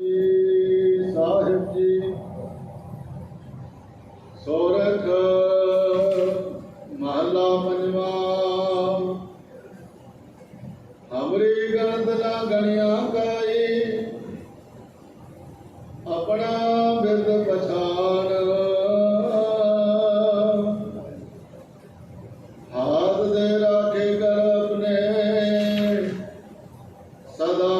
ਸਾਹਿਬ ਜੀ, ਸੋਰਖ, ਮਹਲਾ ਪੰਜਵਾ। ਹਮਰੀ ਗੰਦ ਨਾ ਗਣਿਆ ਕਾਈ ਆਪਣਾ ਬਿਰਦ ਪਛਾਨ। ਹਾਥ ਦੇ ਰਾਖੇ ਕਰ ਆਪਣੇ, ਸਦਾ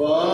Whoa.